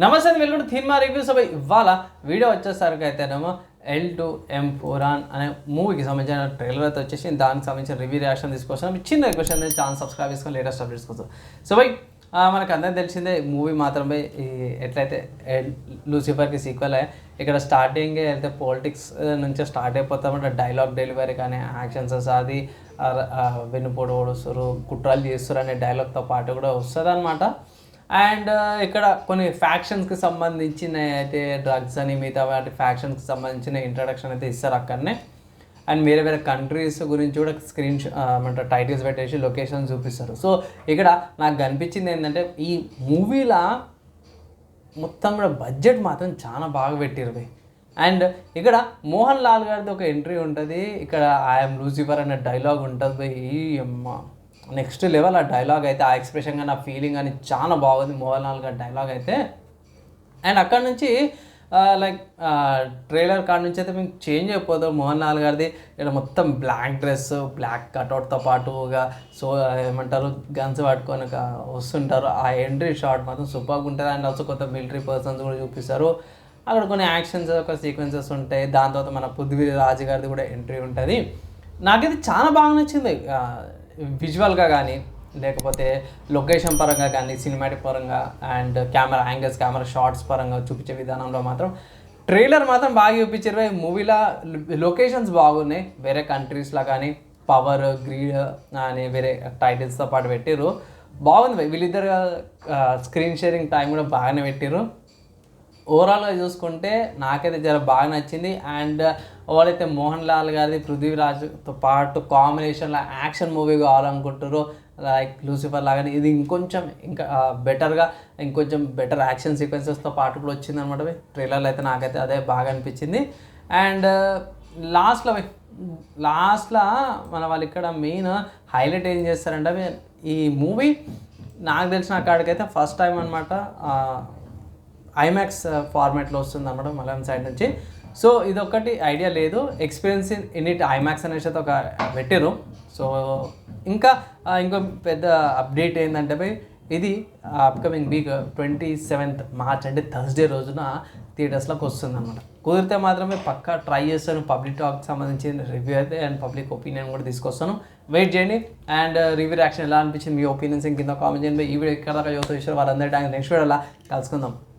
నమస్తే వెల్లుడు థీమా రివ్యూస్ అవి ఇవాళ వీడియో వచ్చేసరికి అయితేనేమో ఎల్ టు ఎం ఫోరాన్ అనే మూవీకి సంబంధించిన ట్రైలర్ అయితే వచ్చేసి దానికి సంబంధించిన రివ్యూ రియాక్షన్ తీసుకొచ్చాను చిన్న రిక్వెస్ట్ అనేది ఛానల్ సబ్స్క్రైబ్ చేసుకొని లేటెస్ట్ అప్డేట్స్ కోసం సో బై మనకు అందరికి తెలిసిందే మూవీ మాత్రమే ఈ ఎట్లయితే ఎల్- లూసిఫర్కి సీక్వెల్ అయ్యా ఇక్కడ స్టార్టింగ్ అయితే పాలిటిక్స్ నుంచి స్టార్ట్ అయిపోతామంటే డైలాగ్ డెలివరీ కానీ యాక్షన్స్ అది వెన్నుపోడు ఓడుస్తారు కుట్రాలు చేస్తారు అనే డైలాగ్తో పాటు కూడా వస్తుంది అనమాట అండ్ ఇక్కడ కొన్ని ఫ్యాక్షన్స్కి సంబంధించిన అయితే డ్రగ్స్ అని మిగతా వాటి ఫ్యాక్షన్స్కి సంబంధించిన ఇంట్రడక్షన్ అయితే ఇస్తారు అక్కడనే. అండ్ వేరే వేరే కంట్రీస్ గురించి కూడా స్క్రీన్ ఏమంటారు టైటిల్స్ పెట్టేసి లొకేషన్ చూపిస్తారు. సో ఇక్కడ నాకు కనిపించింది ఏంటంటే ఈ మూవీలా మొత్తం కూడా బడ్జెట్ మాత్రం చాలా బాగా పెట్టిరు భయ్ అండ్ ఇక్కడ మోహన్ లాల్ గారిది ఒక ఎంట్రీ ఉంటుంది. ఇక్కడ ఐఎమ్ లూసిఫర్ అనే డైలాగ్ ఉంటుంది భయ్ ఈ అమ్మ. నెక్స్ట్ లెవెల్ ఆ డైలాగ్ అయితే ఆ ఎక్స్ప్రెషన్ కానీ ఆ ఫీలింగ్ కానీ చాలా బాగుంది. మోహన్ లాల్ గారి డైలాగ్ అయితే. అండ్ అక్కడ నుంచి లైక్ ట్రైలర్ కాడ నుంచి అయితే మేము చేంజ్ అయిపోతాం మోహన్ లాల్ గారిది. ఇక్కడ మొత్తం బ్లాక్ డ్రెస్ బ్లాక్ కట్అవుట్తో పాటుగా సో ఏమంటారు గన్స్ పట్టుకొని వస్తుంటారు. ఆ ఎంట్రీ షాట్ మాత్రం సూపర్గా ఉంటుంది. అండ్ ఆల్సో కొంత మిలిటరీ పర్సన్స్ కూడా చూపిస్తారు. అక్కడ కొన్ని యాక్షన్స్ ఒక సీక్వెన్సెస్ ఉంటాయి. దాని తర్వాత మన పృథ్వీ రాజు గారిది కూడా ఎంట్రీ ఉంటుంది. నాకైతే చాలా బాగా నచ్చింది. విజువల్గా కానీ లేకపోతే లొకేషన్ పరంగా కానీ సినిమాటిక్ పరంగా and camera angles camera shots పరంగా చూపించే విధానంలో మాత్రం ట్రైలర్ మాత్రం బాగా చూపించారు. ఈ మూవీలో లొకేషన్స్ బాగున్నాయి. వేరే కంట్రీస్లో కానీ పవర్ గ్రీడ్ అని వేరే టైటిల్స్తో పాటు పెట్టారు బాగుంది. వీళ్ళిద్దరు స్క్రీన్ షేరింగ్ టైం కూడా బాగానే పెట్టారు ఓవరాల్గా చూసుకుంటే నాకైతే జర బాగా నచ్చింది. అండ్ ఎవరైతే మోహన్ లాల్ గారిది పృథ్వీరాజ్తో పాటు కాంబినేషన్లో యాక్షన్ మూవీ కావాలనుకుంటారో లైక్ లూసిఫర్ లాగానే ఇది ఇంకొంచెం ఇంకా బెటర్గా ఇంకొంచెం బెటర్ యాక్షన్ సీక్వెన్సెస్తో పాటు కూడా వచ్చింది అనమాట ట్రైలర్లో అయితే నాకైతే అదే బాగా అనిపించింది. అండ్ లాస్ట్లో లాస్ట్లో మన వాళ్ళు ఇక్కడ మెయిన్ హైలైట్ ఏం చేస్తారంటే అవి ఈ మూవీ నాకు తెలిసిన కాడికైతే ఫస్ట్ టైం అనమాట ఐమాక్స్ ఫార్మాట్లో uh, వస్తుంది అనమాట మలయాళం సైడ్ నుంచి. సో ఇది ఒకటి ఐడియా లేదు. Experience in in it IMAX అనేసి అయితే ఒక uh, పెట్టారు సో ఇంకా uh, ఇంకో పెద్ద అప్డేట్ ఏంటంటే ఇది upcoming week twenty seventh March అంటే థర్స్డే రోజున థియేటర్స్లోకి వస్తుంది అనమాట కుదిరితే మాత్రమే పక్కా ట్రై చేస్తాను. పబ్లిక్ టాక్ సంబంధించిన రివ్యూ అయితే అండ్ పబ్లిక్ ఒపీనియన్ కూడా తీసుకొస్తాను. వెయిట్ చేయండి. అండ్ రివ్యూ రియాక్షన్ ఎలా అనిపించింది? మీ ఒపీనియన్స్ కింద కామెంట్ చేయండి. ఈ వీడియో ఎక్కడ దాకా యువత విషయాలు వాళ్ళందరి నెక్స్ట్ వీడియోలా కలుసుకుందాం.